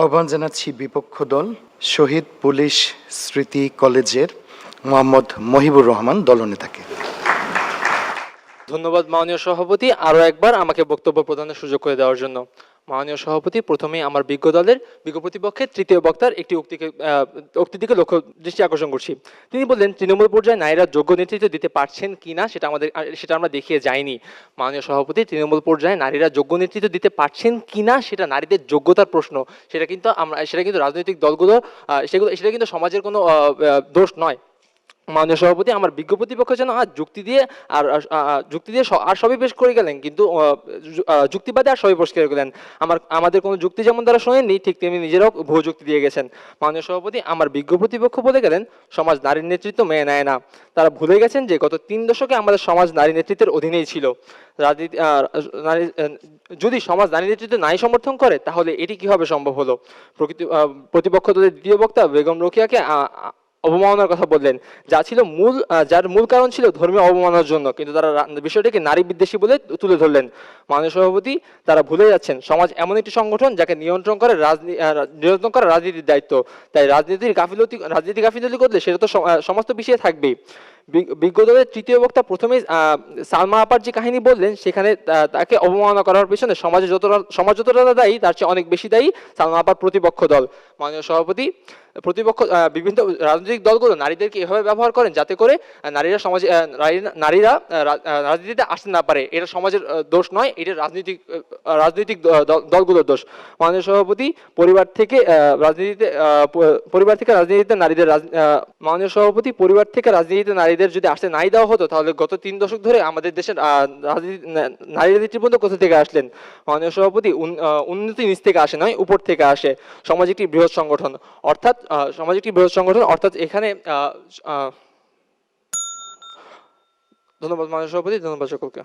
আহ্বান জানাচ্ছি বিপক্ষ দল, শহীদ পুলিশ স্মৃতি কলেজের মোহাম্মদ মহিবুর রহমান দলনেতাকে। ধন্যবাদ মাননীয় সভাপতি। আরও একবার আমাকে বক্তব্য প্রদানের সুযোগ করে দেওয়ার জন্য। মাননীয় সভাপতি, প্রথমেই আমার বিজ্ঞ দলের বিজ্ঞ প্রতিপক্ষের তৃতীয় বক্তার একটি উক্তিকে উক্তির দিকে লক্ষ্য দৃষ্টি আকর্ষণ করছি। তিনি বললেন, তৃণমূল পর্যায়ে নারীরা যোগ্য নেতৃত্ব দিতে পারছেন কি না সেটা আমাদের, সেটা আমরা দেখিয়ে যাইনি। মাননীয় সভাপতি, তৃণমূল পর্যায়ে নারীরা যোগ্য নেতৃত্ব দিতে পারছেন কি না সেটা নারীদের যোগ্যতার প্রশ্ন। সেটা কিন্তু আমরা, সেটা কিন্তু রাজনৈতিক দলগুলো সেগুলো, সেটা কিন্তু সমাজের কোনো দোষ নয়। মাননীয় সভাপতি, আমার বিজ্ঞ প্রতিপক্ষ যেন আর যুক্তি দিয়ে আর যুক্তি দিয়ে আর সবই পেশ করে গেলেন, কিন্তু যুক্তিবাদে আর সবই পেশ করে গেলেন। আমার, আমাদের কোনো যুক্তি যেমন তারা শোনেননি, ঠিক তেমনি নিজেরাও ভুয়ো যুক্তি দিয়ে গেছেন। মাননীয় সভাপতি, আমার বিজ্ঞ প্রতিপক্ষ বলে গেলেন, সমাজ নারীর নেতৃত্ব মেনে নেয় না। তারা ভুলে গেছেন যে গত তিন দশকে আমাদের সমাজ নারী নেতৃত্বের অধীনেই ছিল। রাজনীতি নারী যদি সমাজ নারী নেতৃত্ব নাই সমর্থন করে, তাহলে এটি কীভাবে সম্ভব হলো? প্রকৃতি প্রতিপক্ষ দলের দ্বিতীয় বক্তা বেগম রোকিয়াকে অবমাননার কথা বললেন। যা ছিল মূল যার মূল কারণ ছিল ধর্মীয় অবমাননার জন্য। কিন্তু তারা বিষয়টিকে নারী বিদ্বেষী বলে তুলে ধরলেন। মাননীয় সভাপতি, তারা ভুলে যাচ্ছেন, সমাজ এমন একটি সংগঠন যাকে নিয়ন্ত্রণ করে রাজনীতি নিয়ন্ত্রণ করা রাজনীতির দায়িত্ব। তাই রাজনীতির গাফিলতি, রাজনীতি গাফিলতি করলে সেটা তো সমস্ত বিষয়ে থাকবেই। বি- বিজ্ঞ তৃতীয় বক্তা প্রথমেই সালমা আপার যে কাহিনী বললেন, সেখানে তাকে অবমাননা করার পেছনে সমাজে যতটা সমাজ যতটা দায়ী, তার চেয়ে অনেক বেশি দায়ী সালমা আপার প্রতিপক্ষ দল। মাননীয় সভাপতি, প্রতিপক্ষ বিভিন্ন রাজনৈতিক দলগুলো নারীদেরকে এভাবে ব্যবহার করেন যাতে করে নারীরা সমাজে নারীরা রাজনীতিতে আসতে না পারে। এটা সমাজের দোষ নয়, এটা রাজনৈতিক রাজনৈতিক দলগুলোর দোষ। মাননীয় সভাপতি, পরিবার থেকে রাজনীতিতে পরিবার থেকে রাজনীতিতে নারীদের মাননীয় সভাপতি, পরিবার থেকে রাজনীতিতে নারীদের যদি আসতে নাই দেওয়া হতো, তাহলে গত তিন দশক ধরে আমাদের দেশের রাজনীতি পর্যন্ত কোথা থেকে আসলেন? মাননীয় সভাপতি উন্নতি নিচ থেকে আসে নয়, উপর থেকে আসে। সমাজ একটি বৃহৎ সংগঠন। অর্থাৎ সমাজ একটি বৃহৎ সংগঠন, অর্থাৎ এখানে ধন্যবাদ মাননীয় সভাপতি, ধন্যবাদ সকলকে।